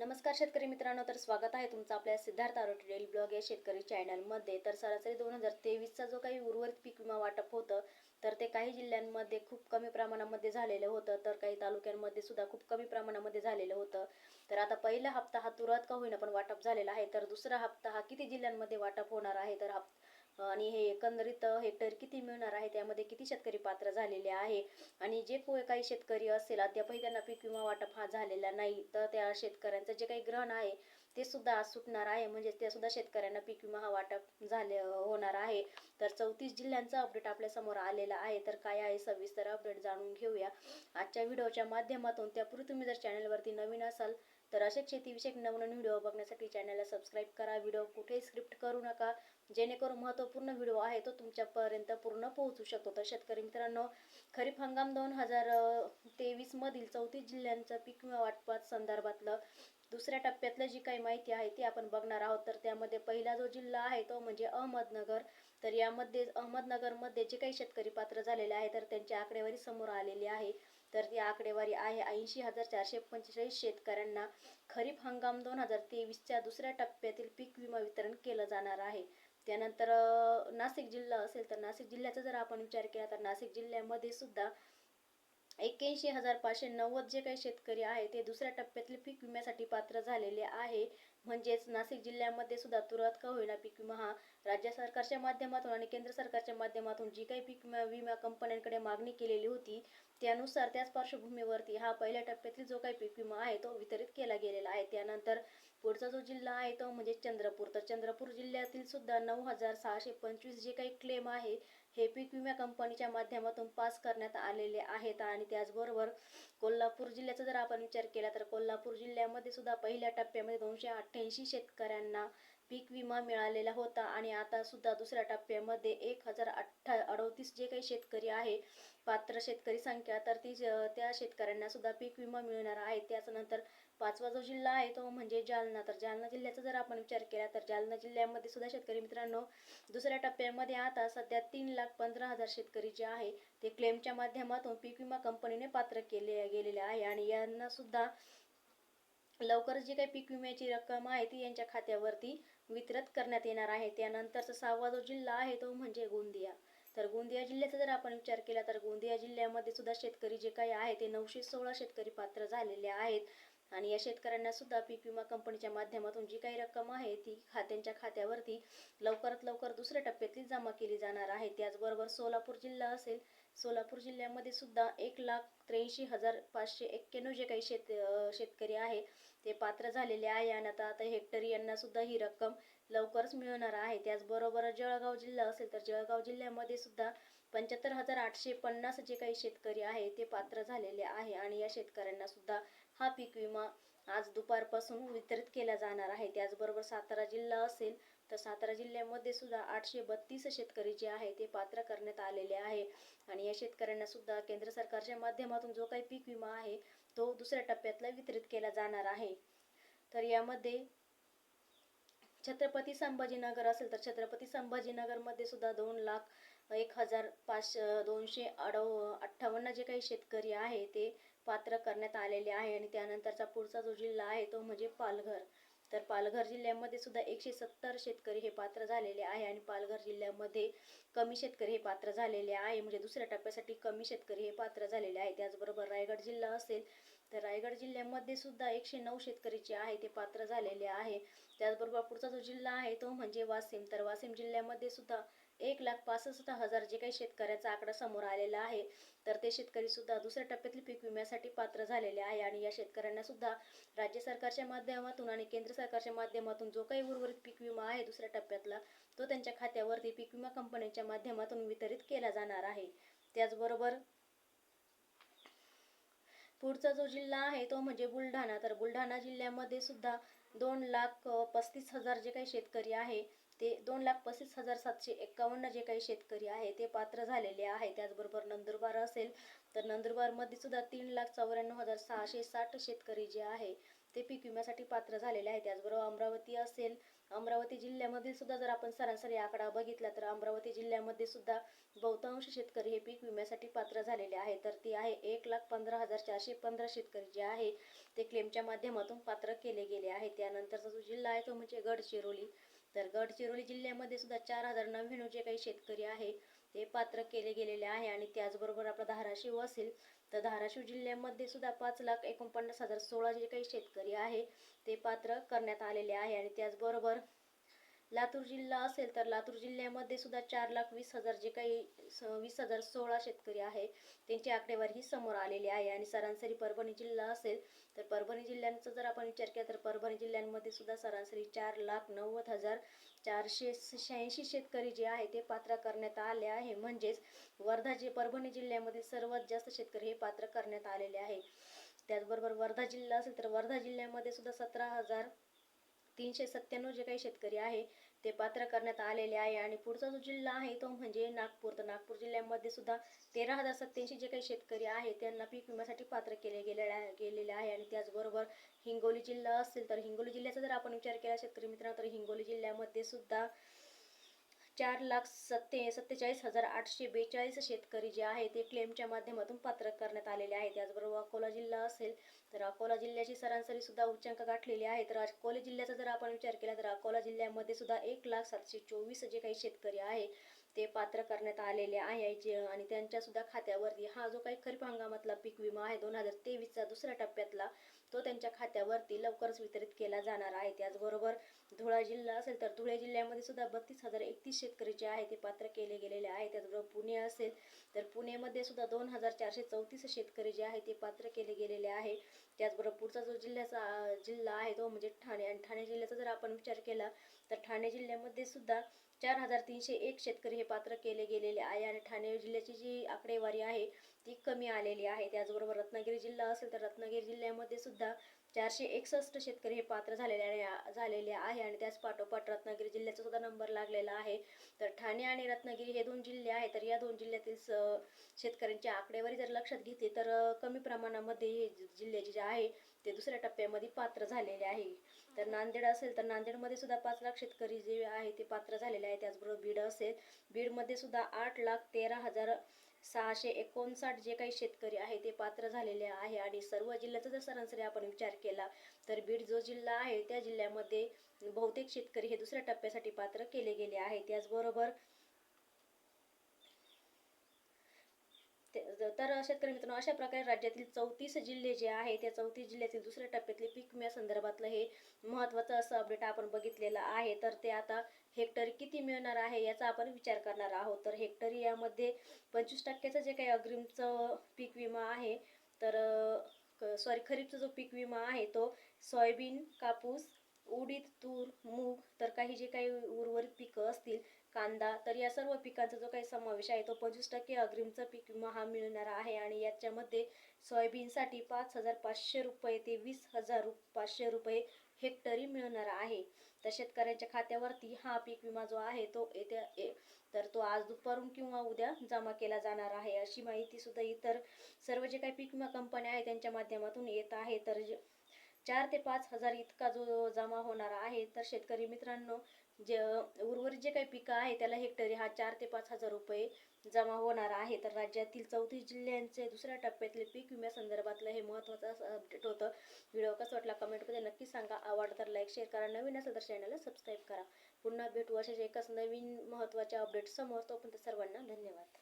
नमस्कार शेतकरी मित्रांनो तर स्वागत आहे तुमचं आपल्या सिद्धार्थ आरोटे डेली ब्लॉग या शेतकरी चॅनलमध्ये. तर सरासरी दोन हजार तेवीसचा जो काही उर्वरित पीक विमा वाटप होतं तर ते काही जिल्ह्यांमध्ये खूप कमी प्रमाणामध्ये झालेलं होतं तर काही तालुक्यांमध्ये सुद्धा खूप कमी प्रमाणामध्ये झालेलं होतं. तर आता पहिला हप्ता हा तुरळक का होईना पण वाटप झालेला आहे तर दुसरा हप्ता हा किती जिल्ह्यांमध्ये वाटप होणार आहे तर हप आणि हे एकंदरीत हेक्टर किती मिळणार आहे त्यामध्ये किती शेतकरी पात्र झालेले आहे? आणि जे को काही शेतकरी असेल अद्यापही त्यांना पीक विमा वाटप हा झालेला नाही. तर त्या शेतकऱ्यांचं जे काही ग्रहण आहे ते सुद्धा आज सुटणार आहे. म्हणजे ते सुद्धा शेतकऱ्यांना पीक विमा हा वाटप झाले होणार आहे. तर चौतीस जिल्ह्यांचा अपडेट आपल्यासमोर आलेला आहे. तर काय आहे सविस्तर अपडेट जाणून घेऊया. आजच्या व्हिडिओच्या माध्यमातून त्यापूर्वी तुम्ही जर चॅनलवरती नवीन असाल तर असेच शेतीविषयक नवनवीन व्हिडिओ बघण्यासाठी चॅनलला सबस्क्राईब करा. व्हिडिओ कुठेही स्क्रिप्ट करू नका. जेणेकरून महत्त्वपूर्ण व्हिडिओ आहे तो तुमच्यापर्यंत पूर्ण पोहोचू शकतो. तर शेतकरी मित्रांनो खरीप हंगाम दोन हजार तेवीसमधील चौतीस जिल्ह्यांचं पीक वाटपात संदर्भातलं दुसऱ्या टप्प्यातलं जी काही माहिती आहे ती आपण बघणार आहोत. तर त्यामध्ये पहिला जो जिल्हा आहे तो म्हणजे अहमदनगर. तर यामध्ये अहमदनगरमध्ये जे काही शेतकरी पात्र झालेले आहे तर त्यांची आकडेवारी समोर आलेली आहे. तर ती आकडेवारी आहे ऐंशी हजार चारशे पंचेचाळीस शेतकऱ्यांना खरीप हंगाम दोन हजार तेवीसच्या दुसऱ्या टप्प्यातील पीक विमा वितरण केलं जाणार आहे. त्यानंतर नाशिक जिल्हा असेल तर नाशिक जिल्ह्याचा जर आपण विचार केला तर नाशिक जिल्ह्यामध्ये सुद्धा एक्क्याऐंशी हजार पाचशे नव्वद जे काही शेतकरी आहे ते दुसऱ्या टप्प्यातील पीक विम्यासाठी पात्र झालेले आहे. म्हणजेच नाशिक जिल्ह्यामध्ये सुद्धा तुरळक का होईना पीक विमा हा राज्य सरकारच्या माध्यमातून आणि केंद्र सरकारच्या माध्यमातून जी काही पीक विमा विमा कंपन्यांकडे मागणी केलेली होती त्यानुसार त्याच पार्श्वभूमीवरती हा पहिल्या टप्प्यातील जो काही पीक विमा आहे तो वितरित केला गेलेला आहे. त्यानंतर पुढचा जो जिल्हा आहे तो म्हणजे चंद्रपूर. तर चंद्रपूर जिल्ह्यातील सुद्धा नऊ हजार सहाशे पंचवीस जे काही क्लेम आहे हे पीक विमा कंपनीच्या माध्यमातून पास करण्यात आलेले आहेत आणि त्याचबरोबर कोल्हापूर जिल्ह्याचा जर आपण विचार केला तर कोल्हापूर जिल्ह्यामध्ये सुद्धा पहिल्या टप्प्यामध्ये दोनशे अठ्ठ्याऐंशी शेतकऱ्यांना पीक विमा मिळालेला होता आणि आता सुद्धा दुसऱ्या टप्प्यामध्ये एक हजार अठ्ठा अडोतीस जे काही शेतकरी आहे पात्र शेतकरी संख्या तर ती ज- त्या शेतकऱ्यांना सुद्धा पीक विमा मिळणार आहे. त्याच्यानंतर पाचवा जो जिल्हा आहे तो म्हणजे जालना. तर जालना जिल्ह्याचा जर आपण विचार केला तर जालना जिल्ह्यामध्ये सुद्धा शेतकरी मित्रांनो दुसऱ्या टप्प्यामध्ये आता सध्या तीन लाख पंधरा हजार शेतकरी जे आहे ते क्लेमच्या माध्यमातून पीक विमा कंपनीने पात्र केले गेलेले आहे. आणि यांना सुद्धा लवकरच जी काही पीक विम्याची रक्कम आहे ती यांच्या खात्यावरती वितरित करण्यात येणार आहे. त्यानंतरचा सहावा जो जिल्हा आहे तो म्हणजे गोंदिया. तर गोंदिया जिल्ह्याचा जर आपण विचार केला तर गोंदिया जिल्ह्यामध्ये सुद्धा शेतकरी जे काही आहे ते नऊशे सोळा शेतकरी पात्र झालेले आहेत. आणि या शेतकऱ्यांना सुद्धा पीक विमा कंपनीच्या माध्यमातून जी काही रक्कम आहे ती खात्यांच्या खात्यावरती लवकरात लवकर दुसऱ्या टप्प्यातली जमा केली जाणार आहे. त्याचबरोबर सोलापूर जिल्हा असेल सोलापूर जिल्ह्यामध्ये सुद्धा एक लाख त्र्याऐंशी हजार पाचशे एक्क्याण्णव जे काही शेत शेतकरी आहे ते पात्र झालेले आहे. आणि आता आता हेक्टरी यांना सुद्धा ही रक्कम लवकरच मिळणार आहे. त्याचबरोबर जळगाव जिल्हा असेल तर जळगाव जिल्ह्यामध्ये सुद्धा पंच्याहत्तर हजार आठशे पन्नास जे काही शेतकरी आहे ते पात्र झालेले आहे. आणि या शेतकऱ्यांना सुद्धा हा पीक विमा आज दुपारपासून वितरित केला जाणार आहे. त्याचबरोबर सातारा जिल्हा असेल तर सातारा जिल्ह्यामध्ये सुद्धा आठशे बत्तीस शेतकरी जे आहे ते पात्र करण्यात आलेले आहे. आणि या शेतकऱ्यांना सुद्धा केंद्र सरकारच्या माध्यमातून जो काही पीक विमा आहे तो दुसऱ्या टप्प्यातला वितरित केला जाणार आहे. तर यामध्ये छत्रपती संभाजीनगर असेल तर छत्रपती संभाजीनगरमध्ये सुद्धा दोन लाख एक हजार पाचशे दोनशे अडव अठ्ठावन्न जे काही शेतकरी आहे ते पात्र करण्यात आलेले आहे. आणि त्यानंतरचा पुढचा जो जिल्हा आहे तो म्हणजे पालघर. तर पालघर जिल्ह्यामध्ये सुद्धा एकशे सत्तर शेतकरी हे पात्र झालेले आहे आणि पालघर जिल्ह्यामध्ये कमी शेतकरी हे पात्र झालेले आहे. म्हणजे दुसऱ्या टप्प्यासाठी कमी शेतकरी हे पात्र झालेले आहे. त्याचबरोबर रायगड जिल्हा असेल तर रायगड जिल्ह्यामध्ये सुद्धा एकशे नऊ शेतकरी जे आहे ते पात्र झालेले आहे. त्याचबरोबर पुढचा जो जिल्हा आहे तो म्हणजे वाशिम. तर वाशिम जिल्ह्यामध्ये सुद्धा एक लाख पासष्ट हजार जे काही शेतकऱ्याचा आकडा समोर आलेला आहे तर ते शेतकरी सुद्धा दुसऱ्या टप्प्यातील पीक विम्यासाठी पात्र झालेले आहे आणि या शेतकऱ्यांना सुद्धा राज्य सरकारच्या माध्यमातून आणि केंद्र सरकारच्या माध्यमातून जो काही उर्वरित पीक विमा आहे दुसऱ्या टप्प्यातला तो त्यांच्या खात्यावरती पीक विमा कंपन्यांच्या माध्यमातून वितरित केला जाणार आहे. त्याचबरोबर पुढचा जो जिल्हा आहे तो म्हणजे बुलढाणा. तर बुलढाणा जिल्ह्यामध्ये सुद्धा दोन लाख पस्तीस हजार जे काही शेतकरी आहे ते दोन लाख पस्तीस हजार सातशे एक्कावन्न जे काही शेतकरी आहे ते पात्र झालेले आहे. त्याचबरोबर नंदुरबार असेल तर नंदुरबारमध्ये सुद्धा तीन लाख चौऱ्याण्णव हजार सहाशे साठ शेतकरी जे आहे ते पीक विम्यासाठी पात्र झालेले आहे. त्याचबरोबर अमरावती असेल अमरावती जिल्ह्यामध्ये सुद्धा जर आपण सरासरी आकडा बघितला तर अमरावती जिल्ह्यामध्ये सुद्धा बहुतांश शेतकरी हे पीक विम्यासाठी पात्र झालेले आहे. तर ती आहे एक लाख पंधरा हजार चारशे पंधरा शेतकरी जे आहे ते क्लेमच्या माध्यमातून पात्र केले गेले आहे. त्यानंतरचा जो जिल्हा आहे तो म्हणजे गडचिरोली. तर गडचिरोली जिल्ह्यामध्ये सुद्धा चार हजार नव्याण्णव जे काही शेतकरी आहे ते पात्र केले गेलेले आहे आणि त्याचबरोबर आपला धाराशिव असेल तर धाराशिव जिल्ह्यामध्ये सुद्धा पाच लाख एकोणपन्नास हजार सोळा जे काही शेतकरी आहे ते पात्र करण्यात आलेले आहे आणि त्याचबरोबर लातूर जिल्हा असेल तर लातूर जिल्ह्यामध्ये सुद्धा चार लाख वीस हजार जे काही स- वीस हजार सोळा शेतकरी आहे त्यांची आकडेवारी ही समोर आलेली आहे. आणि सरासरी परभणी जिल्हा असेल तर परभणी जिल्ह्यांचा जर आपण विचार केला तर परभणी जिल्ह्यांमध्ये सुद्धा सरासरी चार लाख नव्वद हजार चारशे शहाऐंशी शेतकरी जे आहे ते पात्र करण्यात आले आहे. म्हणजेच वर्धा जे परभणी जिल्ह्यामध्ये सर्वात जास्त शेतकरी हे पात्र करण्यात आलेले आहे. त्याचबरोबर वर्धा जिल्हा असेल तर वर्धा जिल्ह्यामध्ये सुद्धा सतरा हजार तीनशे सत्त्याण्णव जे काही शेतकरी आहे ते पात्र करण्यात आलेले आहे. आणि पुढचा जो जिल्हा आहे तो म्हणजे नागपूर. तर नागपूर जिल्ह्यामध्ये सुद्धा तेरा हजार सत्याऐंशी जे काही शेतकरी आहे त्यांना पीक विम्यासाठी पात्र केले गेलेले गेलेले आहे. आणि त्याचबरोबर हिंगोली जिल्हा असेल तर हिंगोली जिल्ह्याचा जर आपण विचार केला शेतकरी मित्रांनो तर हिंगोली जिल्ह्यामध्ये सुद्धा चार लाख सत्ते सत्तेचाळीस हजार आठशे बेचाळीस शेतकरी जे आहे ते क्लेमच्या माध्यमातून पात्र करण्यात आलेले आहे त्याचबरोबर अकोला जिल्हा असेल तर अकोला जिल्ह्याची सरासरी सुद्धा उच्चांक गाठलेली आहे. तर अकोला जिल्ह्याचा जर आपण विचार केला तर अकोला जिल्ह्यामध्ये सुद्धा एक लाख सातशे चोवीस जे काही शेतकरी आहे ते पात्र करण्यात आलेले आहे. जे आणि त्यांच्या सुद्धा खात्यावरती हा जो काही खरीप हंगामातला पीक विमा आहे दोन हजार तेवीसचा दुसऱ्या टप्प्यातला तो त्यांच्या खात्यावरती लवकरच वितरित केला जाणार आहे. त्याचबरोबर धुळा जिल्हा असेल तर धुळे जिल्ह्यामध्ये सुद्धा बत्तीस हजार एकतीस शेतकरी जे आहे ते पात्र केले गेलेले आहे. त्याचबरोबर पुणे असेल तर पुणेमध्ये सुद्धा दोन हजार चारशे चौतीस शेतकरी जे आहे ते पात्र केले गेलेले आहे. त्याचबरोबर पुढचा जो जिल्ह्याचा जिल्हा आहे तो म्हणजे ठाणे. आणि ठाणे जिल्ह्याचा जर आपण विचार केला तर ठाणे जिल्ह्यामध्ये सुद्धा चार हजार तीनशे एक शेतकरी हे पात्र केले गेलेले आहे आणि ठाणे जिल्ह्याची जी आकडेवारी आहे ती कमी आलेली आहे. त्याचबरोबर रत्नागिरी जिल्हा असेल तर रत्नागिरी जिल्ह्यामध्ये सुद्धा चारशे एकसष्ट शेतकरी हे पात्र झालेले झालेले आहे आणि त्याच पाठोपाठ रत्नागिरी जिल्ह्याचा सुद्धा नंबर लागलेला आहे. तर ठाणे आणि रत्नागिरी हे दोन जिल्हे आहेत तर या दोन जिल्ह्यातील स- शेतकऱ्यांची आकडेवारी जर लक्षात घेतली तर कमी प्रमाणामध्ये हे जिल्ह्याची जी जे आहे ते दुसऱ्या टप्प्यामध्ये पात्र झालेले आहे. तर नांदेड असेल तर नांदेडमध्ये सुद्धा पाच लाख शेतकरी जे आहे ते पात्र झालेले आहे. त्याचबरोबर बीड असेल बीडमध्ये सुद्धा आठ लाख तेरा हजार सहाशे एकोणसाठ जे काही शेतकरी आहे ते पात्र झालेले आहे. आणि सर्व जिल्ह्याचा जर सरासरी आपण विचार केला तर बीड जो जिल्हा आहे त्या जिल्ह्यामध्ये बहुतेक शेतकरी हे दुसऱ्या टप्प्यासाठी पात्र केले गेले आहे. त्याचबरोबर तर शेतकरी मित्रांनो अशा प्रकारे राज्यातील चौतीस जिल्हे जे आहे त्या चौतीस जिल्ह्यातील दुसऱ्या टप्प्यातले पीक विम्या संदर्भातलं हे महत्त्वाचं असं अपडेट आपण बघितलेलं आहे. तर ते आता हेक्टरी किती मिळणार आहे याचा आपण विचार करणार आहोत. तर हेक्टरी यामध्ये पंचवीस टक्क्याचं जे काही अग्रिमचं पीक विमा आहे तर सॉरी खरीपचा जो पीक विमा आहे तो सोयाबीन कापूस उडीद तूर मूग तर काही जे काही उर्वरित पिकं असतील कांदा तर या सर्व पिकांचा जो काही समावेश आहे तो पंचवीस टक्के अग्रिमचा पीक विमा हा मिळणार आहे. आणि याच्यामध्ये सोयाबीनसाठी पाच हजार पाचशे रुपये ते वीस हजार रु पाचशे रुपये हेक्टरी मिळणार आहे. तर शेतकऱ्यांच्या खात्यावरती हा पीक विमा जो आहे तो येत्या ए- तर तो आज दुपारून किंवा उद्या जमा केला जाणार आहे. अशी माहिती सुद्धा इतर सर्व जे काही पीक विमा कंपन्या आहेत त्यांच्या माध्यमातून येत आहे. तर जे चार ते पाच हजार इतका जो जमा होणार आहे तर शेतकरी मित्रांनो जे उर्वरित जे काही पिकं आहे त्याला हेक्टरी हा चार ते पाच हजार रुपये जमा होणार आहे. तर राज्यातील चौतीस जिल्ह्यांचे दुसऱ्या टप्प्यातले पीक विम्या संदर्भातलं हे महत्त्वाचं असं अपडेट होतं. व्हिडिओ कसं वाटला कमेंटमध्ये नक्की सांगा. आवडला तर लाईक शेअर करा. नवीन असेल तर चॅनलला सबस्क्राईब करा. पुन्हा भेटू अशाच एकाच नवीन महत्त्वाच्या अपडेटसमोर तोपर्यंत सर्वांना धन्यवाद.